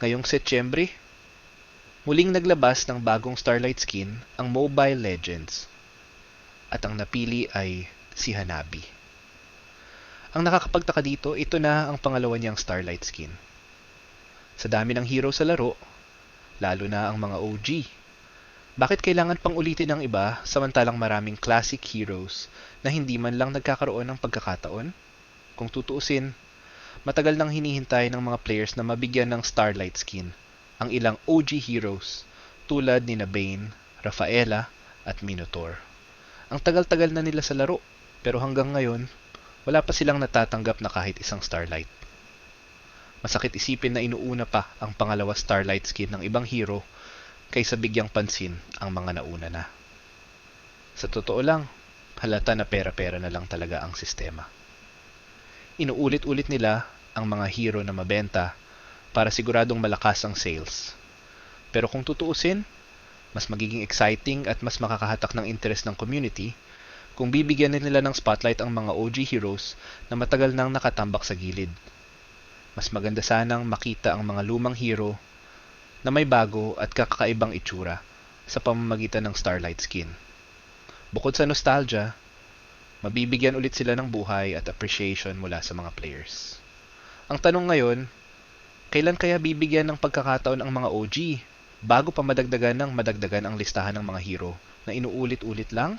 Ngayong Setyembre, muling naglabas ng bagong Starlight skin ang Mobile Legends. At ang napili ay si Hanabi. Ang nakakapagtaka dito, ito na ang pangalawa niyang Starlight skin. Sa dami ng hero sa laro, lalo na ang mga OG, bakit kailangan pang ulitin ang iba samantalang maraming classic heroes na hindi man lang nagkakaroon ng pagkakataon? Kung tutuusin, matagal nang hinihintay ng mga players na mabigyan ng Starlight skin ang ilang OG heroes tulad ni Bane, Rafaela at Minotaur. Ang tagal-tagal na nila sa laro pero hanggang ngayon wala pa silang natatanggap na kahit isang Starlight. Masakit isipin na inuuna pa ang pangalawa Starlight skin ng ibang hero kaysa bigyang pansin ang mga nauna na. Sa totoo lang, halata na pera-pera na lang talaga ang sistema. Inuulit-ulit nila ang mga hero na mabenta para siguradong malakas ang sales. Pero kung tutuusin, mas magiging exciting at mas makakahatak ng interest ng community kung bibigyan nila ng spotlight ang mga OG heroes na matagal nang nakatambak sa gilid. Mas maganda sanang makita ang mga lumang hero na may bago at kakakaibang itsura sa pamamagitan ng Starlight skin. Bukod sa nostalgia, mabibigyan ulit sila ng buhay at appreciation mula sa mga players. Ang tanong ngayon, kailan kaya bibigyan ng pagkakataon ang mga OG bago pa madagdagan ng madagdagan ang listahan ng mga hero na inuulit-ulit lang?